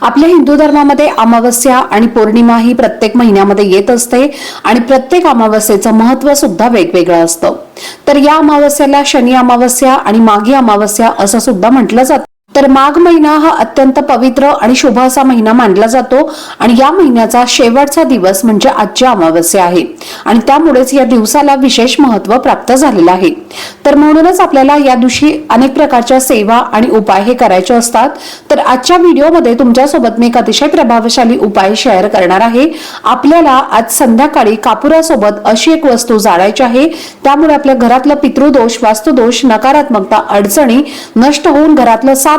आपल्या हिंदू धर्मामध्ये अमावस्या आणि पौर्णिमा ही प्रत्येक महिन्यामध्ये येत असते आणि प्रत्येक अमावस्येचं महत्त्व सुद्धा वेगवेगळं असतं. तर या अमावस्याला शनी अमावस्या आणि माघी अमावस्या असं सुद्धा म्हटलं जातं. तर माघ महिना हा अत्यंत पवित्र आणि शुभ असा महिना मानला जातो आणि या महिन्याचा शेवटचा दिवस म्हणजे आजची अमावस्या आहे. आणि त्यामुळेच या दिवसाला विशेष महत्त्व प्राप्त झालेलं आहे. तर म्हणूनच आपल्याला या दिवशी अनेक प्रकारच्या सेवा आणि उपाय हे करायचे असतात. तर आजच्या व्हिडिओमध्ये तुमच्यासोबत मी एक अतिशय प्रभावशाली उपाय शेअर करणार आहे. आपल्याला आज संध्याकाळी कापुरासोबत अशी एक वस्तू जाळायची आहे. त्यामुळे आपल्या घरातलं पितृदोष वास्तुदोष नकारात्मकता अडचणी नष्ट होऊन घरातलं सात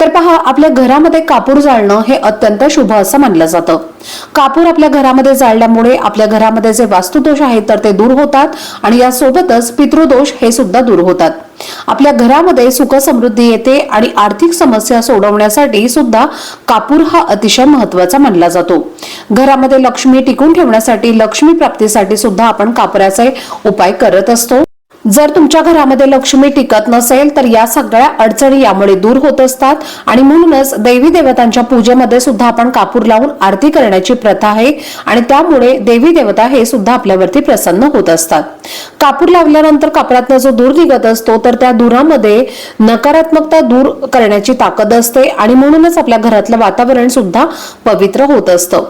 तर पहा आपल्या घरामध्ये कापूर जाळणं हे अत्यंत शुभ असं मानलं जातं. कापूर आपल्या घरामध्ये जाळल्यामुळे आपल्या घरामध्ये जे वास्तुदोष आहेत तर ते दूर होतात आणि यासोबतच पितृदोष हे सुद्धा दूर होतात. आपल्या घरामध्ये सुख समृद्धी येते आणि आर्थिक समस्या सोडवण्यासाठी सुद्धा कापूर हा अतिशय महत्त्वाचा मानला जातो. घरामध्ये लक्ष्मी टिकून ठेवण्यासाठी लक्ष्मी प्राप्तीसाठी सुद्धा आपण कापराचे उपाय करत असतो. जर तुमच्या घरामध्ये लक्ष्मी टिकत नसेल तर या सगळ्या अडचणी यामुळे दूर होत असतात. आणि म्हणूनच देवी देवतांच्या पूजेमध्ये सुद्धा आपण कापूर लावून आरती करण्याची प्रथा आहे. आणि त्यामुळे देवी देवता हे सुद्धा आपल्यावरती प्रसन्न होत असतात. कापूर लावल्यानंतर कापरातनं जो दूर निघत असतो तर त्या धुरामध्ये नकारात्मकता दूर करण्याची ताकद असते. आणि म्हणूनच आपल्या घरातलं वातावरण सुद्धा पवित्र होत असतं.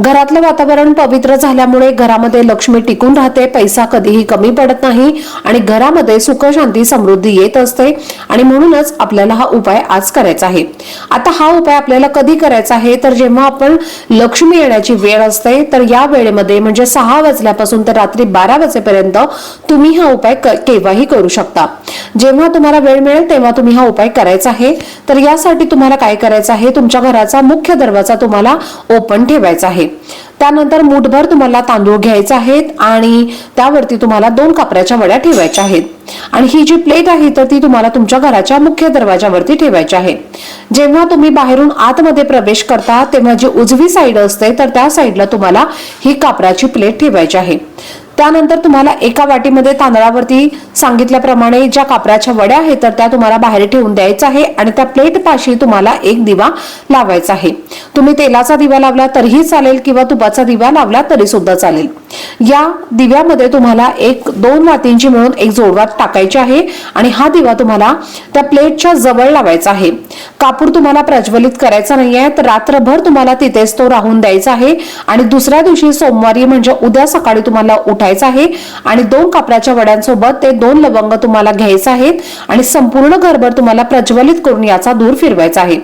घरातलं वातावरण पवित्र झाल्यामुळे घरामध्ये लक्ष्मी टिकून राहते पैसा कधीही कमी पडत नाही आणि घरामध्ये सुख शांती समृद्धी येत असते आणि म्हणूनच आपल्याला हा उपाय आज करायचा आहे. आता हा उपाय आपल्याला कधी करायचा आहे? तर जेव्हा आपण लक्ष्मी येण्याची वेळ असते तर या वेळेमध्ये म्हणजे सहा वाजल्यापासून तर रात्री बारा वाजेपर्यंत तुम्ही हा उपाय केव्हाही करू शकता. जेव्हा तुम्हाला वेळ मिळेल तेव्हा तुम्ही हा उपाय करायचा आहे. तर यासाठी तुम्हाला काय करायचं आहे? तुमच्या घराचा मुख्य दरवाजा तुम्हाला ओपन ठेवायचा आहे. त्यानंतर मुठभर तुम्हाला तांदूळ घ्यायचे आहेत आणि त्यावरती तुम्हाला दोन कापऱ्याच्या वड्या ठेवायच्या आहेत. आणि ही जी प्लेट आहे तर ती तुम्हाला तुमच्या घराच्या मुख्य दरवाजावरती ठेवायची आहे. जेव्हा तुम्ही बाहेरून आतमध्ये प्रवेश करता तेव्हा जी उजवी साईड असते तर त्या साईडला तुम्हाला ही कापराची प्लेट ठेवायची आहे. त्यानंतर तुम्हाला एका वाटीमध्ये तांदळावरती सांगितल्याप्रमाणे ज्या कापराच्या वड्या आहेत तर त्या तुम्हाला बाहेर ठेवून द्यायचं आहे आणि त्या प्लेट पाशी तुम्हाला एक दिवा लावायचा आहे. तुम्ही तेलाचा दिवा लावला तरीही चालेल किंवा तुपाचा दिवा लावला तरी सुद्धा चालेल. या दिव्यामध्ये तुम्हाला एक दोन वातींची मिळून एक जोडवात टाकायची आहे आणि हा दिवा तुम्हाला त्या प्लेटच्या जवळ लावायचा आहे. कापूर तुम्हाला प्रज्वलित करायचा नाहीये तर रात्रभर तुम्हाला तिथेच तो राहून द्यायचा आहे. आणि दुसऱ्या दिवशी सोमवारी म्हणजे उद्या सकाळी तुम्हाला उठायचं आहे आणि दोन कापराच्या वड्यांसोबत ते दोन लवंग तुम्हाला घ्यायचे आहेत आणि संपूर्ण घरभर तुम्हाला प्रज्वलित करून याचा धूर फिरवायचा आहे.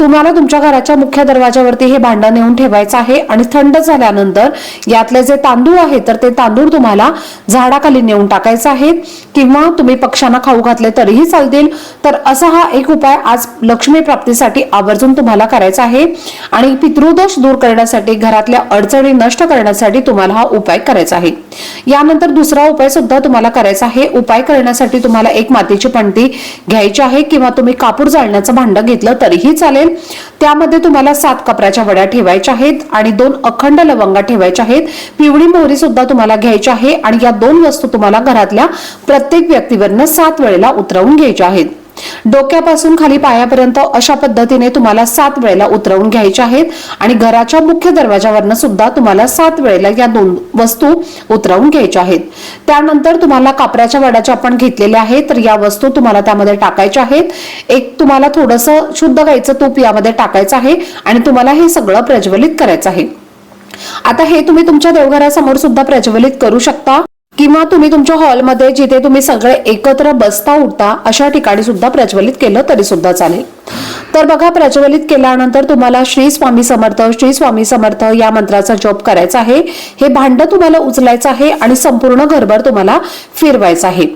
तुम्हाला तुमच्या घराच्या मुख्य दरवाजावरती हे भांडं नेऊन ठेवायचं आहे आणि थंड झाल्यानंतर यातले जे तांदूळ आहेत तर ते तांदूळ तुम्हाला झाडाखाली नेऊन टाकायचं आहे किंवा तुम्ही पक्ष्यांना खाऊ घातले तरीही चालतील. तर असा हा एक उपाय आज लक्ष्मी प्राप्तीसाठी आवर्जून तुम्हाला करायचा आहे आणि पितृदोष दूर करण्यासाठी घरातल्या अडचणी नष्ट करण्यासाठी तुम्हाला हा उपाय करायचा आहे. यानंतर दुसरा उपाय सुद्धा तुम्हाला करायचा आहे. उपाय करण्यासाठी तुम्हाला एक मातीची पणती घ्यायची आहे किंवा तुम्ही कापूर जाळण्याचं भांडं घेतलं तरीही चालेल. त्यामध्ये तुम्हाला सात कपऱ्याच्या वड्या ठेवायच्या आहेत आणि दोन अखंड लवंगा ठेवायच्या आहेत. पिवळी मोहरी सुद्धा तुम्हाला घ्यायची आहे आणि या दोन वस्तू तुम्हाला घरातल्या प्रत्येक व्यक्तीवरनं सात वेळेला उतरवून घ्यायच्या आहेत. डोक्यापासून खाली पायापर्यंत अशा पद्धतीने तुम्हाला सात वेळेला उतरवून घ्यायच्या आहेत. आणि घराच्या मुख्य दरवाजावरनं सुद्धा तुम्हाला सात वेळेला या दोन वस्तू उतरवून घ्यायच्या आहेत. त्यानंतर तुम्हाला कापऱ्याच्या वड्याच्या आपण घेतलेल्या आहेत. तर या वस्तू तुम्हाला त्यामध्ये टाकायच्या आहेत. एक तुम्हाला थोडंसं शुद्ध गाईचं तूप यामध्ये टाकायचं आहे. आणि तुम्हाला हे सगळं प्रज्वलित करायचं आहे. आता हे तुम्ही तुमच्या देवघरासमोर सुद्धा प्रज्वलित करू शकता. किंवा तुम्ही तुमच्या हॉलमध्ये जिथे तुम्ही सगळे एकत्र बसता उठता अशा ठिकाणी सुद्धा प्रज्वलित केलं तरी सुद्धा चालेल. तर बघा प्रज्वलित केल्यानंतर तुम्हाला श्री स्वामी समर्थ श्री स्वामी समर्थ या मंत्राचा जप करायचा आहे. हे भांड तुम्हाला उचलायचं आहे आणि संपूर्ण घरभर तुम्हाला फिरवायचं आहे.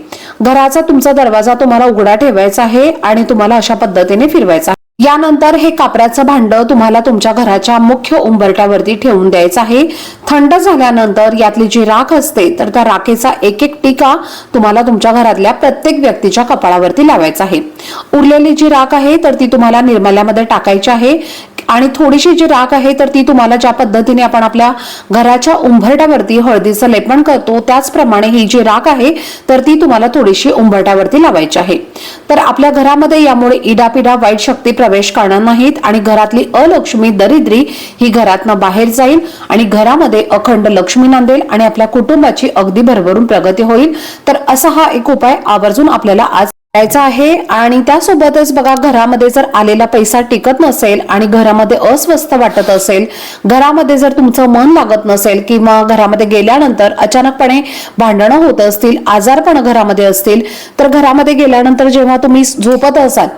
घराचा तुमचा दरवाजा तुम्हाला उघडा ठेवायचा आहे आणि तुम्हाला अशा पद्धतीने फिरवायचा आहे. यानंतर हे कापराचं भांड तुम्हाला तुमच्या घराच्या मुख्य उंबरट्यावरती ठेवून द्यायचं आहे. थंड झाल्यानंतर यातली जी राख असते तर त्या राखेचा एक एक टिका तुम्हाला तुमच्या घरातल्या प्रत्येक व्यक्तीच्या कपाळावरती लावायचा आहे. उरलेली जी राख आहे तर ती तुम्हाला निर्मल्यामध्ये टाकायची आहे. आणि थोडीशी जी राख आहे तर ती तुम्हाला ज्या पद्धतीने आपण आपल्या घराच्या उंबरट्यावरती हळदीचं लेपन करतो त्याचप्रमाणे ही जी राख आहे तर ती तुम्हाला थोडीशी उंबरट्यावरती लावायची आहे. तर आपल्या घरामध्ये यामुळे इडापिडा वाईट शक्ती प्रवेश करणार नाहीत आणि घरातली अलक्ष्मी दरिद्री ही घरातनं बाहेर जाईल आणि घरामध्ये अखंड लक्ष्मी नांदेल आणि आपल्या कुटुंबाची अगदी भरभरून प्रगती होईल. तर असा हा एक उपाय आवर्जून आपल्याला आज करायचा आहे आणि त्यासोबतच बघा घरामध्ये जर आलेला पैसा टिकत नसेल आणि घरामध्ये अस्वस्थ वाटत असेल घरामध्ये जर तुमचं मन लागत नसेल किंवा घरामध्ये गेल्यानंतर अचानकपणे भांडणं होत असतील आजारपण घरामध्ये असतील तर घरामध्ये गेल्यानंतर जेव्हा तुम्ही झोपत असाल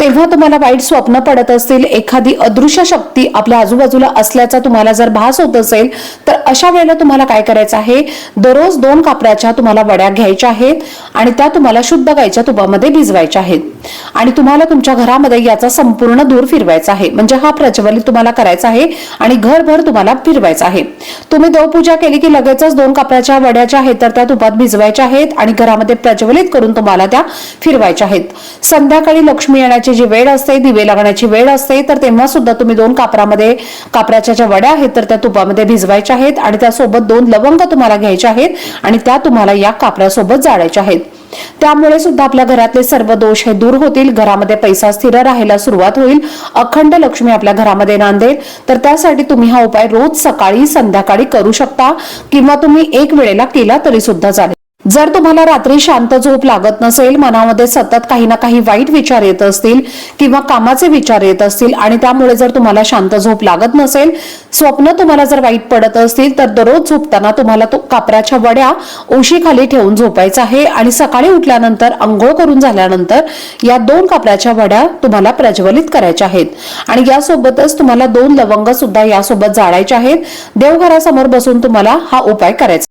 तेव्हा तुम्हाला वाईट स्वप्न पडत असतील एखादी अदृश्य शक्ती आपल्या आजूबाजूला असल्याचा तुम्हाला जर भास होत असेल तर अशा वेळेला तुम्हाला काय करायचं आहे? दररोज दोन कापड्याच्या तुम्हाला वड्या घ्यायच्या आहेत आणि त्या तुम्हाला शुद्ध गायच्या तुपामध्ये भिजवायच्या आहेत. आणि तुम्हाला तुमच्या घरामध्ये याचा संपूर्ण धूर फिरवायचा आहे. म्हणजे हा प्रज्वलित तुम्हाला करायचा आहे आणि घरभर तुम्हाला फिरवायचा आहे. तुम्ही देवपूजा केली की लगेचच दोन कपड्याच्या वड्याच्या आहेत तर त्या तुपात भिजवायच्या आहेत आणि घरामध्ये प्रज्वलित करून तुम्हाला त्या फिरवायच्या आहेत. संध्याकाळी लक्ष्मी येण्याची जी वेळ असते दिवे लागण्याची वेळ असते तर तेव्हा सुद्धा तुम्ही दोन कापरामध्ये कापराच्या ज्या वड्या आहेत तर त्या तुपामध्ये भिजवायच्या आहेत आणि त्यासोबत दोन लवंग तुम्हाला घ्यायच्या आहेत आणि त्या तुम्हाला या कापरासोबत जाळायच्या आहेत. त्यामुळे सुद्धा आपल्या घरातले सर्व दोष हे दूर होतील घरामध्ये पैसा स्थिर राहायला सुरुवात होईल. अखंड लक्ष्मी आपल्या घरामध्ये नांदेल तर त्यासाठी तुम्ही हा उपाय रोज सकाळी संध्याकाळी करू शकता किंवा तुम्ही एक वेळेला केला तरी सुद्धा चालेल. जर तुम्हाला रात्री शांत झोप लागत नसेल मनामध्ये सतत काही ना काही वाईट विचार येत असतील किंवा कामाचे विचार येत असतील आणि त्यामुळे जर तुम्हाला शांत झोप लागत नसेल स्वप्न तुम्हाला जर वाईट पडत असतील तर दररोज झोपताना तुम्हाला तो कापराच्या वड्या उशीखाली ठेवून झोपायचा आहे आणि सकाळी उठल्यानंतर अंघोळ करून झाल्यानंतर या दोन कापराच्या वड्या तुम्हाला प्रज्वलित करायच्या आहेत. आणि यासोबतच तुम्हाला दोन लवंग सुद्धा यासोबत जाळायचे आहेत. देवघरासमोर बसून तुम्हाला हा उपाय करायचा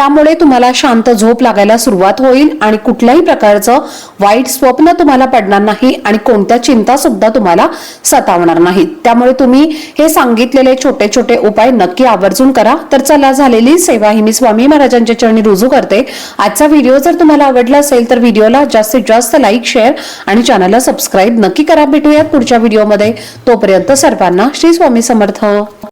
त्यामुळे तुम्हाला शांत झोप लागायला सुरुवात होईल आणि कुठल्याही प्रकारचं वाईट स्वप्न तुम्हाला पडणार नाही आणि कोणत्या चिंता सुद्धा तुम्हाला सतावणार नाहीत त्यामुळे तुम्ही हे सांगितलेले छोटे छोटे उपाय नक्की आवर्जून करा. तर चला झालेली सेवा ही मी स्वामी महाराजांच्या चरणी रुजू करते. आजचा व्हिडिओ जर तुम्हाला आवडला असेल तर व्हिडिओला जास्तीत जास्त लाईक शेअर आणि चॅनलला सबस्क्राईब नक्की करा. भेटूयात पुढच्या व्हिडिओमध्ये. तोपर्यंत सर्वांना श्री स्वामी समर्थ.